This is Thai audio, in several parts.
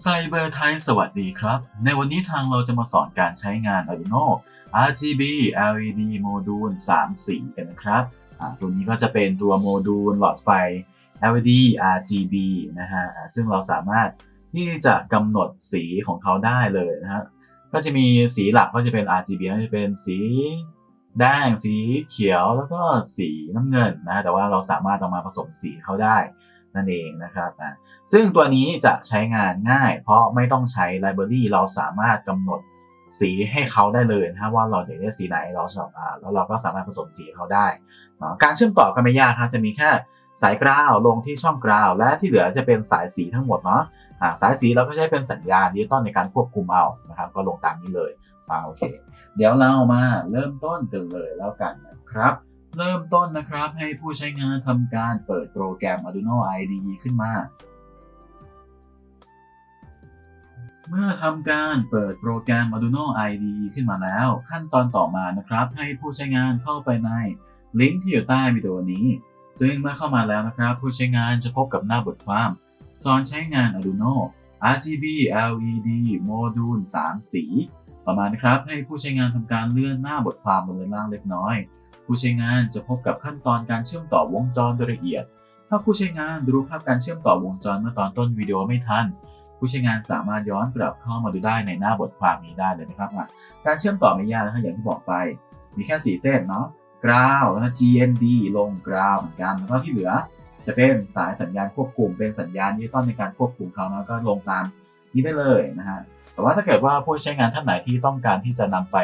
ไซเบอร์ไทยสวัสดีครับ ในวันนี้ทางเราจะมาสอนการใช้งาน Arduino RGB LED โมดูล 3 สีกันนะครับ ตัวนี้ก็จะเป็นตัวโมดูลหลอดไฟ LED RGB นะฮะ ซึ่งเราสามารถที่จะกำหนดสีของเขาได้เลยนะฮะ ก็จะมีสีหลักก็จะเป็น RGB ก็จะเป็นสีแดง สีเขียว แล้วก็สีน้ำเงินนะ แต่ว่าเราสามารถเอามาผสมสีเขาได้ นั่นเองนะครับอะซึ่งตัวนี้จะใช้งานง่าย เพราะไม่ต้องใช้ไลบรารีเราสามารถกำหนดสีให้เขาได้เลยนะว่าเราอยากได้สีไหนเราชอบอ่าแล้วเราก็สามารถผสมสีเขาได้ การเชื่อมต่อก็ไม่ยากครับจะมีแค่สายกราวลงที่ช่องกราวและที่เหลือจะเป็นสายสีทั้งหมดเนาะสายสีเราก็ใช้เป็นสัญญาณดิจิตอลในการควบคุมเอานะครับก็ลงตามนี้เลยอ่าโอเค เดี๋ยวเรามาเริ่มต้นกันเลยแล้วกันนะครับ เริ่มต้นนะครับให้ผู้ใช้งานทำการเปิดโปรแกรม Arduino IDE ขึ้นมา เมื่อทำการเปิดโปรแกรม Arduino IDE ขึ้นมาแล้ว ขั้นตอนต่อมานะครับ ให้ผู้ใช้งานเข้าไปในลิงก์ที่อยู่ใต้วิดีโอนี้ ซึ่งเมื่อเข้ามาแล้วนะครับ ผู้ใช้งานจะพบกับหน้าบทความ สอนใช้งาน Arduino RGB LED โมดูล 3 สีต่อมานะครับ ให้ผู้ใช้งานทำการเลื่อนหน้าบทความลงไปล่างเล็กน้อย ผู้ใช้งานจะพบกับขั้นตอนการเชื่อมต่อวงจรโดยละเอียด ถ้าผู้ใช้งานดูภาพการเชื่อมต่อวงจรเมื่อตอนต้นวิดีโอไม่ทัน ผู้ใช้งานสามารถย้อนกลับเข้ามาดูได้ในหน้าบทความนี้ได้เลยนะครับการเชื่อมต่อไม่ยากนะครับอย่างที่บอกไป มีแค่ 4 เส้นเนาะกราวแล้วก็ GND ลงกราวเหมือนกันแล้วก็ที่เหลือ จะเป็นสายสัญญาณควบคุมเป็นสัญญาณดิจิตอลในการควบคุมเขานะก็ลงตามนี้ได้เลยนะฮะแต่ว่าถ้าเกิดว่าผู้ใช้งานท่านไหนที่ต้องการที่จะนำไป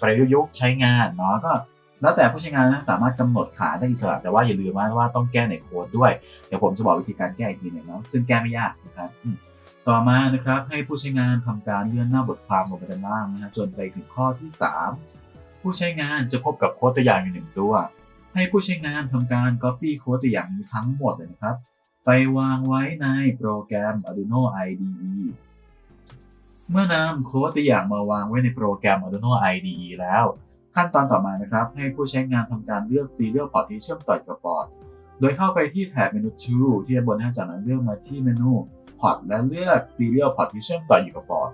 ประยุกต์ใช้งานเนาะก็ แล้วแต่ผู้ใช้งานนะสามารถกำหนดขาได้อิสระแต่ว่าอย่าลืมว่าต้องแก้ในโค้ดด้วย เดี๋ยวผมจะบอกวิธีการแก้อีกทีหนึ่งนะซึ่งแก้ไม่ยากนะครับต่อมานะครับให้ผู้ใช้งานทำการเลื่อนหน้าบทความลงไปด้านล่างนะฮะจนไปถึงข้อที่ 3 ผู้ใช้งานจะพบกับโค้ดตัวอย่างอยู่หนึ่งตัว ให้ผู้ใช้งานทำการ Copy โค้ดตัวอย่างนี้ทั้งหมดเลยนะครับ ไปวางไว้ในโปรแกรม Arduino IDE เมื่อนำโค้ดตัวอย่างมาวางไว้ในโปรแกรม Arduino IDE แล้ว ขั้นตอนต่อมานะครับ ให้ผู้ใช้งานทำการเลือก Serial Port ที่เชื่อมต่อกับปอร์ตโดยเข้าไปที่แถบเมนู Tool ที่บนหน้าจากนั้นเลือกมาที่เมนู Port และเลือก Serial Port ที่เชื่อมต่ออยู่กับปอร์ต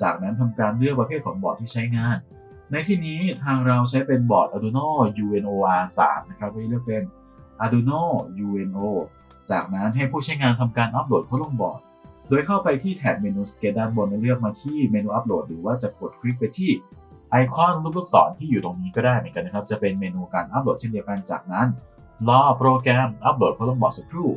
จากนั้นทำการเลือกประเภทของบอร์ดที่ใช้งาน ในที่นี้ทางเราใช้เป็นบอร์ด Arduino UNO R3 นะครับก็เลือกเป็น Arduino UNO จากนั้นให้ผู้ใช้งานทำการอัปโหลดเข้าลงบอร์ด โดยเข้าไปที่แถบเมนู Scale ด้านบนและเลือกมาที่เมนูอัปโหลดหรือว่าจะกดคลิกไปที่ ไอคอนรูปลูกศรที่อยู่ตรงนี้ก็ได้เหมือนกันนะครับ จะเป็นเมนูการอัปโหลดเช่นเดียวกันจากนั้นรอโปรแกรมอัปโหลดเข้าลงบอร์ดสักครู่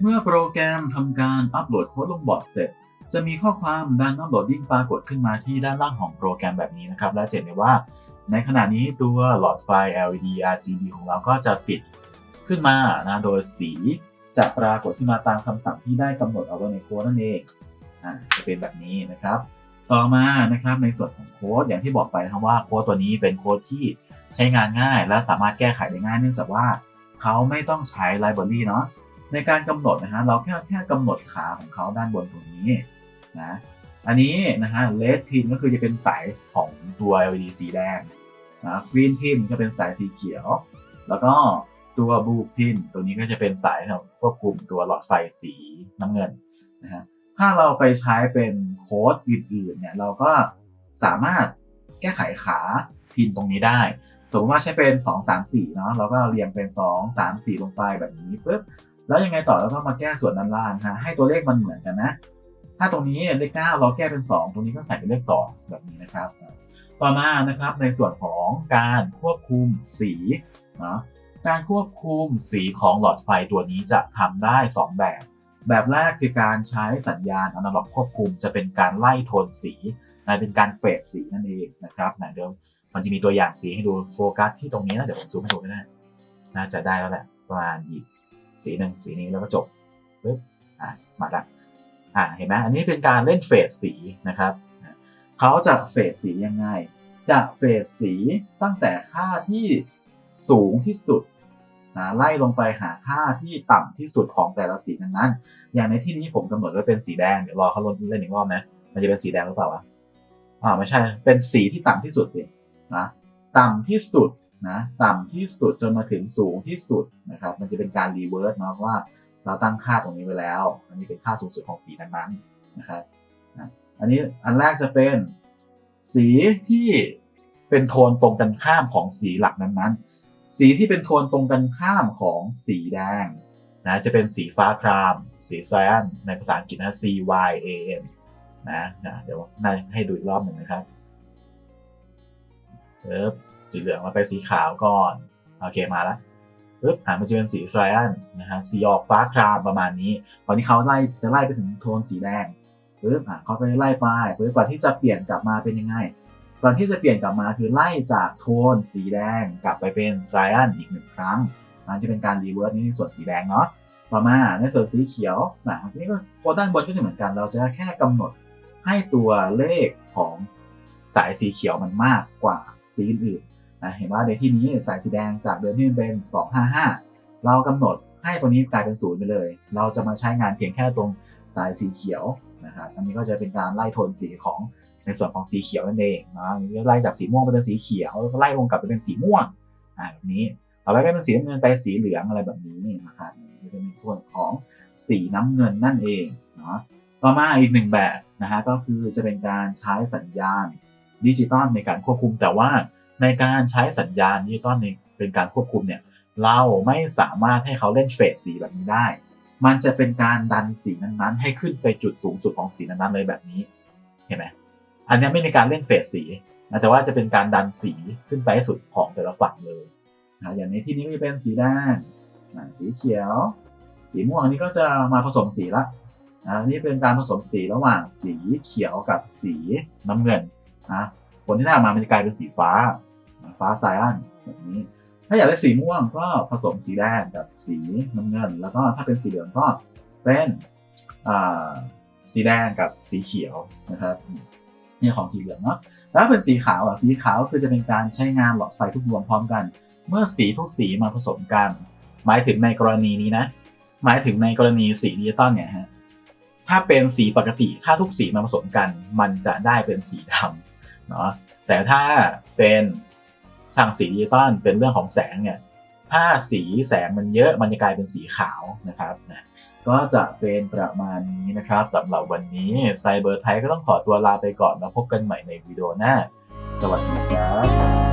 เมื่อโปรแกรมทำการอัปโหลดโค้ดลงบอร์ดเสร็จ จะมีข้อความดันอัปโหลดดิ้งปรากฏขึ้นมาที่ด้านล่างของโปรแกรมแบบนี้นะครับ และจะเห็นได้ว่า ในขณะนี้ตัวหลอดไฟ LED RGB ของเราก็จะติดขึ้นมานะโดยสีจะปรากฏขึ้นมาตามคำสั่งที่ได้กำหนดเอาไว้ในโค้ดนั่นเองอ่าจะเป็นแบบนี้นะครับ ต่อมานะครับในส่วนของโค้ดอย่างที่บอกไปนะครับว่าโค้ดตัวนี้เป็นโค้ดที่ใช้งานง่าย และสามารถแก้ไขได้ง่าย เนื่องจากว่าเขาไม่ต้องใช้ไลบรารีเนาะในการกำหนดนะฮะเราแค่แค่กำหนดขาของเขาด้านบนตรงนี้นะอันนี้นะฮะเลดพินก็คือจะเป็นสายของตัว LED สีแดงนะกรีนพินก็เป็นสายสีเขียว แล้วก็ตัวบลูพินตัวนี้ก็จะเป็นสายของควบคุมตัวหลอดไฟสีน้ำเงินนะฮะถ้าเราไปใช้เป็น โค้ดอื่นๆเนี่ยเราก็สามารถแก้ไขขาพินตรงนี้ได้ สมมติว่าใช้เป็น 2 3 4เนาะเราก็เรียงเป็น 2 3 4 ลงไปแบบนี้ปุ๊บแล้วยังไงต่อเราต้องมาแก้ส่วนด้านล่างฮะให้ตัวเลขมันเหมือนกันนะ ถ้าตรงนี้เลข 9 เราแก้เป็น 2 ตรงนี้ก็ใส่เป็นเลข 2 แบบนี้นะครับ ต่อมานะครับในส่วนของการควบคุมสีเนาะการควบคุมสีของหลอดไฟตัวนี้จะทำได้ 2 แบบ แบบแรกคือการใช้สัญญาณอนาล็อกควบคุม จะเป็นการไล่โทนสีนะเป็นการเฟดสีนั่นเองนะครับนะเดี๋ยวมันจะมีตัวอย่างสีให้ดูโฟกัสที่ตรงนี้นะเดี๋ยวผมซูมให้ดูก็ได้น่าจะได้แล้วแหละประมาณอีกสีหนึ่งสีนี้แล้วก็จบปึ๊บอะมาละอะเห็นไหมอันนี้เป็นการเล่นเฟดสีนะครับเขาจะเฟดสียังไง จะเฟดสีตั้งแต่ค่าที่สูงที่สุด นะไล่ลงไปหาค่าที่ต่ำที่สุดของแต่ละสีนั้นๆ อย่างในที่นี้ผมกำหนดไว้เป็นสีแดง เดี๋ยวรอเขาลดเล่นอีกรอบนะ มันจะเป็นสีแดงหรือเปล่าวะอ่าไม่ใช่ เป็นสีที่ต่ำที่สุดสินะต่ำที่สุดนะต่ำที่สุดจนมาถึงสูงที่สุดนะครับ มันจะเป็นการรีเวิร์สนะว่าเราตั้งค่าตรงนี้ไว้แล้ว อันนี้เป็นค่าสูงสุดของสีนั้นๆนะครับนะอันนี้อันแรกจะเป็นสีที่เป็นโทนตรงกันข้ามของสีหลักนั้นๆ สีที่เป็นโทนตรงกันข้ามของสีแดงนะจะเป็นสีฟ้าคราม สีไซแอนในภาษาอังกฤษนะ C Y A N นะนะเดี๋ยวให้ดูอีกรอบหนึ่งนะครับเอบสีเหลืองมาไปสีขาวก่อน โอเคมาแล้วปึ๊บอ่ามันจะเป็นสีไซแอนนะฮะสีออกฟ้าครามประมาณนี้ตอนที่เขาไล่จะไล่ไปถึงโทนสีแดงปึ๊บอ่าเขาไปไล่ไปปึ๊บกว่าที่จะเปลี่ยนกลับมาเป็นยังไง ก่อนที่จะเปลี่ยนกลับมาคือไล่จากโทนสีแดงกลับไปเป็นไซแอนอีกหนึ่งครั้งนั่นจะเป็นการรีเวิร์สในส่วนสีแดงเนาะต่อมาในส่วนสีเขียวนะทีนี้ก็โค้ดด้านบนก็จะเหมือนกัน เราจะแค่กำหนดให้ตัวเลขของสายสีเขียวมันมากกว่าสีอื่นนะเห็นว่าในที่นี้สายสีแดงจากเดิมที่มันเป็น 255 เรากำหนดให้ตัวนี้กลายเป็นศูนย์ไปเลย เราจะมาใช้งานเพียงแค่ตรงสายสีเขียวนะครับ อันนี้ก็จะเป็นการไล่โทนสีของ ในส่วนของสีเขียวนั่นเองนะไล่จากสีม่วงไปเป็นสีเขียวแล้วก็ไล่ลงกลับไปเป็นสีม่วงอ่าแบบนี้ต่อไปก็เป็นสีน้ำเงินไปสีเหลืองอะไรแบบนี้นะครับจะเป็นส่วนของสีน้ำเงินนั่นเองเนาะต่อมาอีกหนึ่งแบบนะฮะก็คือจะเป็นการใช้สัญญาณดิจิตอลในการควบคุมแต่ว่าในการใช้สัญญาณดิจิตอลในเป็นการควบคุมเนี่ยเราไม่สามารถให้เขาเล่นเฟสสีแบบนี้ได้ มันจะเป็นการดันสีนั้นๆ ให้ขึ้นไปจุดสูงสุดของสีนั้นๆเลยแบบนี้ เห็นไหม อันนี้ไม่มีการเล่นเฟสสีนะแต่ว่าจะเป็นการดันสีขึ้นไปให้สุดของแต่ละฝั่งเลยนะอย่างในที่นี้จะเป็นสีแดงสีเขียว สีม่วงอันนี้ก็จะมาผสมสีละอันนี้เป็นการผสมสีระหว่างสีเขียวกับสีน้ำเงินนะผลที่ได้ออกมามันจะกลายเป็นสีฟ้า ฟ้าไซอันแบบนี้ ถ้าอยากได้สีม่วงก็ผสมสีแดงกับสีน้ำเงิน แล้วก็ถ้าเป็นสีเหลืองก็เป็นสีแดงกับสีเขียวนะครับ นี่ของสีเหลืองเนาะแล้วเป็นสีขาวอะสีขาวคือจะเป็นการใช้งานหลอดไฟทุกดวงพร้อมกัน เมื่อสีทุกสีมาผสมกัน หมายถึงในกรณีนี้นะ หมายถึงในกรณีสีดิจิตอลเนี่ยฮะถ้าเป็นสีปกติถ้าทุกสีมาผสมกัน มันจะได้เป็นสีดำเนาะแต่ถ้าเป็นทางสีดิจิตอลเป็นเรื่องของแสงเนี่ยถ้าสีแสงมันเยอะมันจะกลายเป็นสีขาวนะครับนะ ก็จะเป็นประมาณนี้นะครับสำหรับวันนี้ไซเบอร์ไทยก็ต้องขอตัวลาไปก่อนแล้วพบกันใหม่ในวิดีโอหน้า สวัสดีครับ